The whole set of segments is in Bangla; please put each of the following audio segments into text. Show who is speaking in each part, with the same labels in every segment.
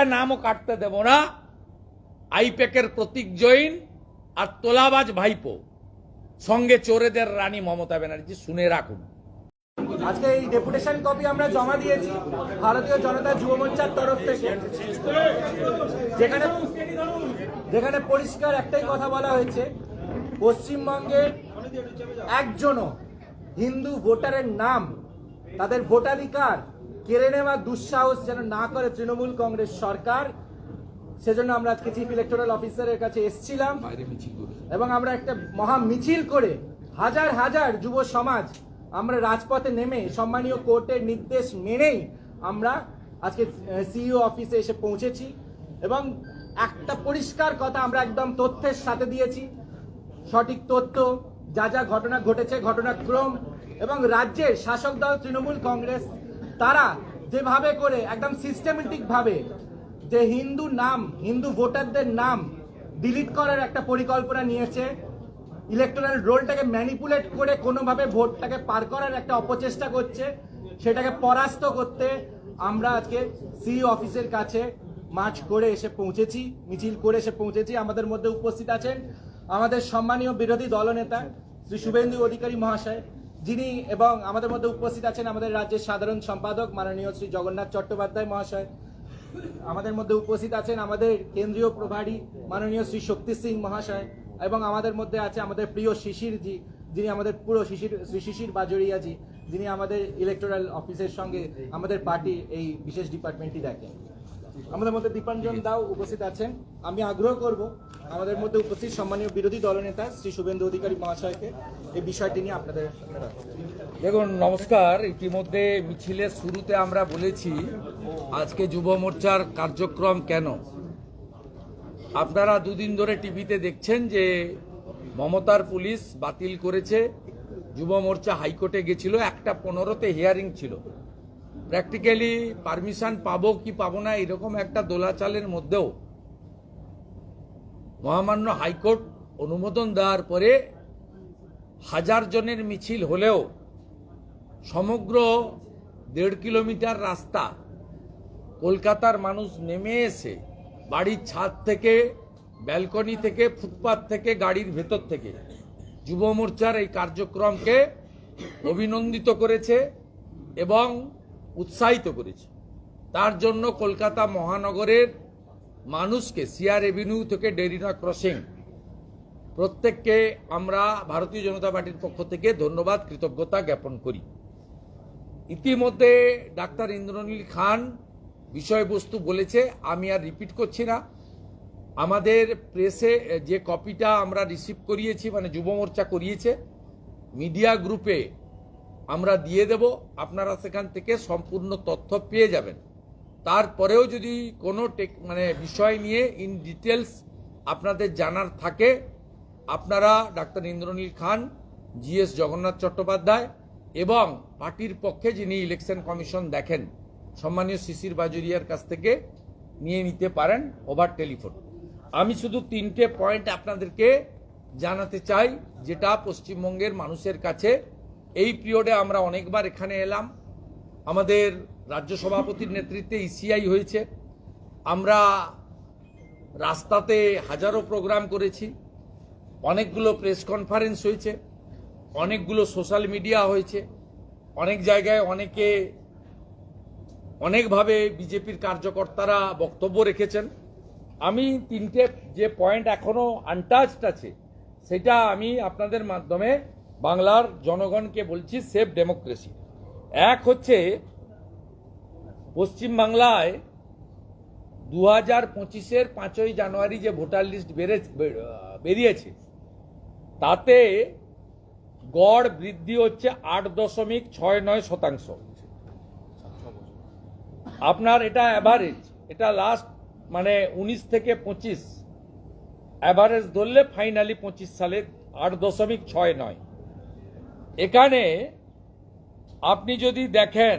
Speaker 1: একটা নামও কাটতে দেব না। আইপ্যাকের প্রতীক জৈন আর তোলাবাজ ভাইপো। সঙ্গে চোরেদের রানী মমতা ব্যানার্জি, শুনে রাখুন।
Speaker 2: আজকে এই ডেপুটেশন কপি আমরা জমা দিয়েছি ভারতীয় জনতা যুব মোর্চার তরফ থেকে। যেখানে যেখানে পরিষ্কার একটাই কথা বলা হয়েছে, পশ্চিমবঙ্গের একজনও হিন্দু ভোটারের নাম, তাদের ভোটাধিকার কেড়ে নেওয়া দুঃসাহস যেন না করে তৃণমূল কংগ্রেস সরকার সেজন্য আমরা আজকে চিফ ইলেকটোরাল অফিসারের কাছে এসেছিলাম। এবং আমরা একটা মহা মিছিল করে হাজার হাজার যুব সমাজ আমরা রাজপথে নেমে সম্মানীয় কোর্টের নির্দেশ মেনেই আমরা আজকে সিইও অফিসে এসে পৌঁছেছি। এবং একটা পরিষ্কার কথা আমরা একদম তথ্যের সাথে দিয়েছি। সঠিক তথ্য যা যা ঘটনা ঘটেছে ঘটনাক্রম এবং রাজ্যের শাসক দল তৃণমূল কংগ্রেস তারা যেভাবে করে, একদম সিস্টেমেটিক ভাবে, যে হিন্দু নাম, হিন্দু ভোটারদের নাম ডিলিট করার একটা পরিকল্পনা নিয়েছে ইলেকট্রাল রোলটাকে ম্যানিপুলেট করে কোনোভাবে ভোটটাকে পার করার একটা অপচেষ্টা করছে, সেটাকে পরাস্ত করতে আমরা আজকে সিই অফিসের কাছে মার্চ করে এসে পৌঁছেছি, মিছিল করে এসে পৌঁছেছি, আমাদের মধ্যে উপস্থিত আছেন আমাদের সম্মানীয় বিরোধী দলনেতা শ্রী শুভেন্দু অধিকারী মহাশয়। যিনি এবং আমাদের মধ্যে উপস্থিত আছেন আমাদের রাজ্যের সাধারণ সম্পাদক মাননীয় শ্রী জগন্নাথ চট্টোপাধ্যায় মহাশয়। আমাদের মধ্যে উপস্থিত আছেন আমাদের কেন্দ্রীয় প্রভারী মাননীয় শ্রী শক্তি সিং মহাশয় এবং আমাদের মধ্যে আছে আমাদের প্রিয় শিশির জি, যিনি আমাদের পুরো শিশির, শ্রী শিশির বাজরিয়াজি যিনি আমাদের ইলেকটোরাল অফিসের সঙ্গে আমাদের পার্টি এই বিশেষ ডিপার্টমেন্টটি দেখেন। আমাদের মধ্যে দীপাঞ্জন দাও উপস্থিত আছেন। আমি আগ্রহ করব আমাদের মধ্যে উপস্থিত সম্মানীয় বিরোধী দলনেতা শ্রী শুভেন্দু অধিকারী মহাশয়কে এই বিষয়টি নিয়ে আপনাদের
Speaker 1: দেখুন, নমস্কার। ইতিমধ্যে মিছিলের শুরুতে আমরা বলেছি, আজকে যুব মোর্চার কার্যক্রম কেন? আপনারা দুদিন ধরে টিভিতে দেখছেন যে মমতার পুলিশ বাতিল করেছে। যুব মোর্চা হাইকোর্টে গেছিল, একটা পনেরোতে হিয়ারিং ছিল। প্র্যাকটিক্যালি পারমিশন পাবো কি পাবো না এরকম একটা দোলাচালের মধ্যেও মহামান্য হাইকোর্ট অনুমোদন দেওয়ার পরে হাজার জনের মিছিল হলেও সমগ্র দেড় কিলোমিটার রাস্তা কলকাতার মানুষ নেমে এসে বাড়ির ছাদ থেকে ব্যালকনি থেকে ফুটপাথ থেকে, গাড়ির ভেতর থেকে যুব মোর্চার এই কার্যক্রমকে অভিনন্দিত করেছে এবং উৎসাহিত করেছে। তার জন্য কলকাতা মহানগরের মানুষকে সিআর এভিনিউ থেকে ডেরিনা ক্রসিং প্রত্যেককে আমরা ভারতীয় জনতা পার্টির পক্ষ থেকে ধন্যবাদ, কৃতজ্ঞতা জ্ঞাপন করি। ইতিমধ্যে ডাক্তার ইন্দ্রনীল খান বিষয়বস্তু বলেছে, আমি আর রিপিট করছি না। আমাদের প্রেসে যে কপিটা আমরা রিসিভ করিয়েছি মানে যুব মোর্চা করিয়েছে, মিডিয়া গ্রুপে আমরা দিয়ে দেব, আপনারা সেখান থেকে সম্পূর্ণ তথ্য পেয়ে যাবেন। তারপরেও যদি কোনো টেক মানে বিষয় নিয়ে ইন ডিটেলস আপনাদের জানার থাকে, আপনারা ডাক্তার ইন্দ্রনীল খান জিএস জগন্নাথ চট্টোপাধ্যায় এবং পার্টির পক্ষে যিনি ইলেকশন কমিশন দেখেন, সম্মানীয় শিশির বাজুরিয়ার কাছ থেকে নিয়ে নিতে পারেন ওভার টেলিফোন আমি শুধু তিনটে পয়েন্ট আপনাদেরকে জানাতে চাই, যেটা পশ্চিমবঙ্গের মানুষের কাছে এই পিরিয়ডে আমরা অনেকবার এখানে এলাম। আমাদের রাজ্য সভাপতির নেতৃত্বে ইসিআই হয়েছে। আমরা রাস্তাতে হাজারো প্রোগ্রাম করেছি। অনেকগুলো প্রেস কনফারেন্স হয়েছে। অনেকগুলো সোশ্যাল মিডিয়া হয়েছে। অনেক জায়গায় অনেকে অনেকভাবে বিজেপির কার্যকর্তারা বক্তব্য রেখেছেন। আমি তিনটে যে পয়েন্ট এখনও আনটাচড আছে, সেটা আমি আপনাদের মাধ্যমে বাংলার জনগণকে বলছি সেফ ডেমোক্রেসি। এক হচ্ছে পশ্চিমবাংলায় দু হাজার পঁচিশের পাঁচই জানুয়ারি যে ভোটার লিস্ট বেড়ে বেরিয়েছে, তাতে গড় বৃদ্ধি হচ্ছে আট দশমিক ছয় নয় শতাংশ। আপনার এটা অ্যাভারেজ এটা লাস্ট মানে উনিশ থেকে পঁচিশ অ্যাভারেজ ধরলে ফাইনালি পঁচিশ সালে আট দশমিক ছয় নয়। এখানে আপনি যদি দেখেন,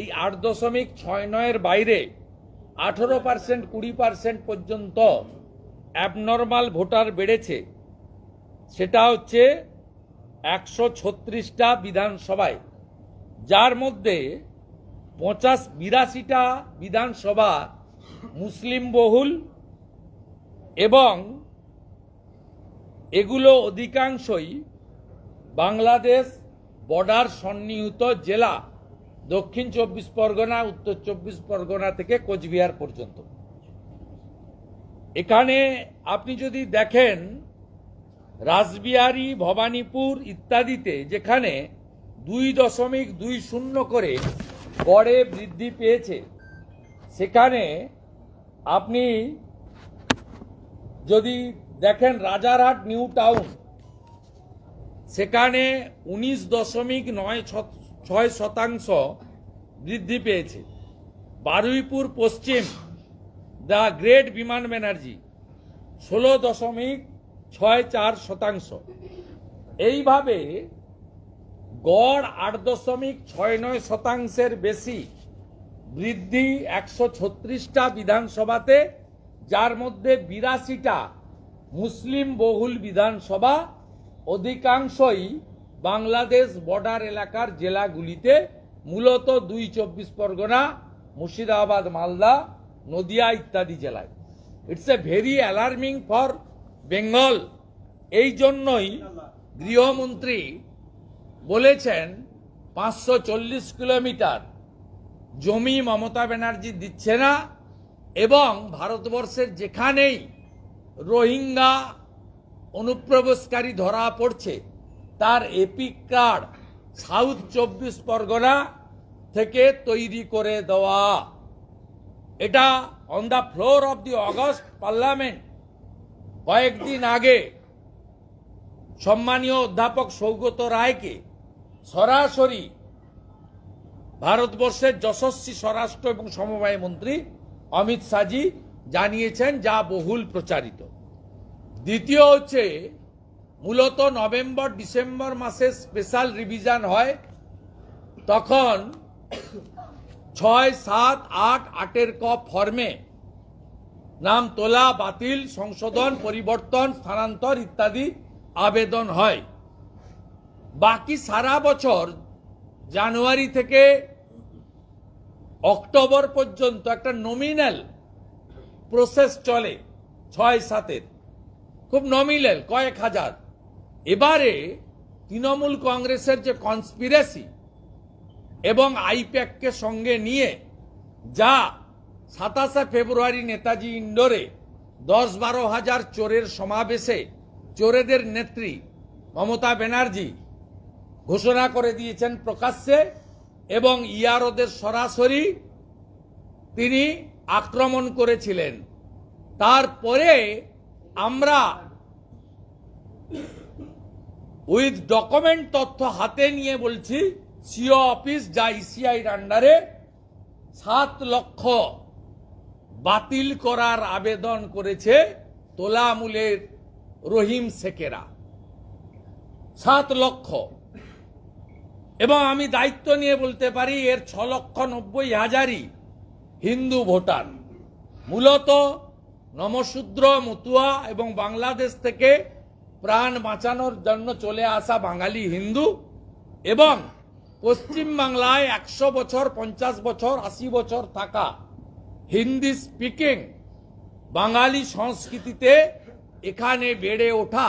Speaker 1: এই আট দশমিক ছয় নয়ের বাইরে আঠেরো পার্সেন্ট, কুড়ি পার্সেন্ট পর্যন্ত অ্যাবনর্মাল ভোটার বেড়েছে। সেটা হচ্ছে একশো ছত্রিশটা বিধানসভায়, যার মধ্যে পঞ্চাশ বিরাশিটা বিধানসভা মুসলিম বহুল এবং এগুলো অধিকাংশই বাংলাদেশ বর্ডার সন্নিহিত জেলা দক্ষিণ চব্বিশ পরগনা, উত্তর চব্বিশ পরগনা থেকে কোচবিহার পর্যন্ত। এখানে আপনি যদি দেখেন রাসবিহারী, ভবানীপুর ইত্যাদিতে যেখানে দুই দশমিক দুই শূন্য করে গড়ে বৃদ্ধি পেয়েছে, সেখানে আপনি যদি দেখেন রাজারহাট নিউ টাউন সেখানে উনিশ দশমিক নয় ছয় শতাংশ বৃদ্ধি পেয়েছে। বারুইপুর পশ্চিম, দ্য গ্রেট বিমান ব্যানার্জি, ষোলো দশমিক ছয় চার শতাংশ। এইভাবে গড় আট দশমিক ছয় নয় শতাংশের বেশি বৃদ্ধি একশো ছত্রিশটা বিধানসভাতে, যার মধ্যে বিরাশিটা মুসলিম বহুল বিধানসভা অধিকাংশই বাংলাদেশ বর্ডার এলাকার জেলাগুলিতে মূলত দুই চব্বিশ পরগনা, মুর্শিদাবাদ, মালদা, নদিয়া ইত্যাদি জেলায়। It's a very alarming for Bengal এই জন্যই গৃহমন্ত্রী বলেছেন, পাঁচশো চল্লিশ কিলোমিটার জমি মমতা ব্যানার্জি দিচ্ছে না, এবং ভারতবর্ষের যেখানেই রোহিঙ্গা অনুপ্রবেশকারী ধরা পড়ছে। তার এপিক কার্ড সাউথ চব্বিশ পরগনা থেকে তৈরি করে দেওয়া। এটা on the floor of the august parliament কয়েকদিন আগে সম্মানীয় অধ্যাপক সৌগত রায়কে সরাসরি ভারতবর্ষের যশস্বী স্বরাষ্ট্র এবং সমবায় মন্ত্রী অমিত শাহজি জানিয়েছেন, যা বহুল প্রচারিত। দ্বিতীয় হচ্ছে, মূলত নভেম্বর, ডিসেম্বর মাসে স্পেশাল রিভিশন হয়। তখন ছয়, সাত, আট, আটের ক ফর্মে নাম তোলা, বাতিল, সংশোধন, পরিবর্তন, স্থানান্তর ইত্যাদি আবেদন হয়। বাকি সারা বছর জানুয়ারি থেকে অক্টোবর পর্যন্ত একটা নমিনাল প্রসেস চলে, ছয়, সাতের। খুব নমিনাল কয়েক হাজার। এবারে তৃণমূল কংগ্রেসের যে কনস্পিরেসি এবং আইপ্যাককে সঙ্গে নিয়ে যা সাতাশে ফেব্রুয়ারি নেতাজি ইন্ডোরে দশ বারো হাজার চোরের সমাবেশে চোরেদের নেত্রী মমতা ব্যানার্জি ঘোষণা করে দিয়েছেন প্রকাশ্যে এবং ইয়ারোদের সরাসরি তিনি আক্রমণ করেছিলেন। তারপরে আমরা উইথ ডকুমেন্ট তথ্য হাতে নিয়ে বলছি সিও অফিস যা ইসিআইর আন্ডারে সাত লক্ষ বাতিল করার আবেদন করেছে তোলামূলের রহিম শেখেরা। সাত লক্ষ। এবং আমি দায়িত্ব নিয়ে বলতে পারি, এর ছ লক্ষ নব্বই হাজারই হিন্দু ভোটার। মূলত নমশূদ্র, মতুয়া এবং বাংলাদেশ থেকে প্রাণ বাঁচানোর জন্য চলে আসা বাঙালি হিন্দু এবং পশ্চিম বাংলায় একশো বছর, পঞ্চাশ বছর, আশি বছর থাকা হিন্দি স্পিকিং বাঙালি সংস্কৃতিতে এখানে বেড়ে ওঠা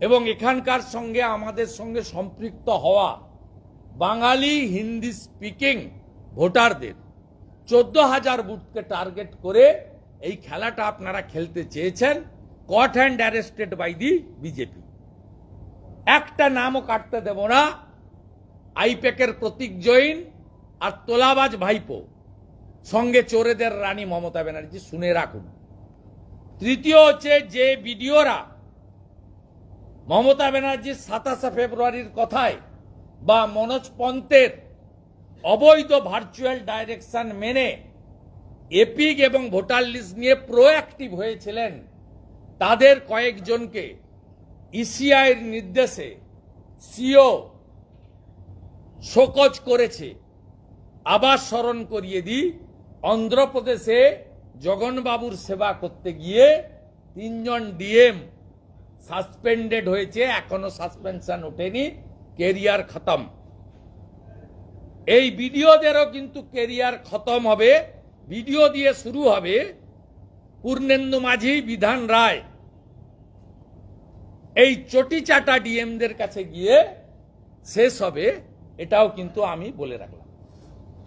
Speaker 1: এবং এখানকার সঙ্গে আমাদের সঙ্গে সম্পৃক্ত হওয়া বাঙালি হিন্দি স্পিকিং ভোটারদের চোদ্দ হাজার বুথকে টার্গেট করে এই খেলাটা আপনারা খেলতে চেয়েছেন caught hand arrested by the BJP একটা নামও কাটতে দেব না। আইপ্যাকের প্রতীক জৈন আর তোলাবাজ ভাইপো। সঙ্গে চোরেদের রানী মমতা ব্যানার্জি, শুনে রাখুন। তৃতীয় হচ্ছে যে ভিডিওরা মমতা ব্যানার্জির সাতাশে ফেব্রুয়ারির কথায় বা মনোজ পন্তের অবৈধ ভার্চুয়াল ডাইরেকশন মেনে এপিক এবং ভোটার লিস্ট নিয়ে প্রোঅ্যাক্টিভ হয়েছিলেন। তাদের কয়েকজনকে ইসিআইয়ের নির্দেশে সিও শোকজ করেছে। আবার স্মরণ করিয়ে দিই, অন্ধ্রপ্রদেশে জগনবাবুর সেবা করতে গিয়ে তিনজন ডিএম সাসপেন্ডেড হয়েছে, এখনও সাসপেনশন ওঠেনি, কেরিয়ার খতম। এই বিডিওদেরও কিন্তু কেরিয়ার খতম হবে। ভিডিও দিয়ে শুরু হবে পূর্ণেন্দু মাঝি, বিধান রায়। এই চটি চাটা ডিএমদের কাছে গিয়ে শেষ হবে, এটাও কিন্তু আমি বলে রাখলাম।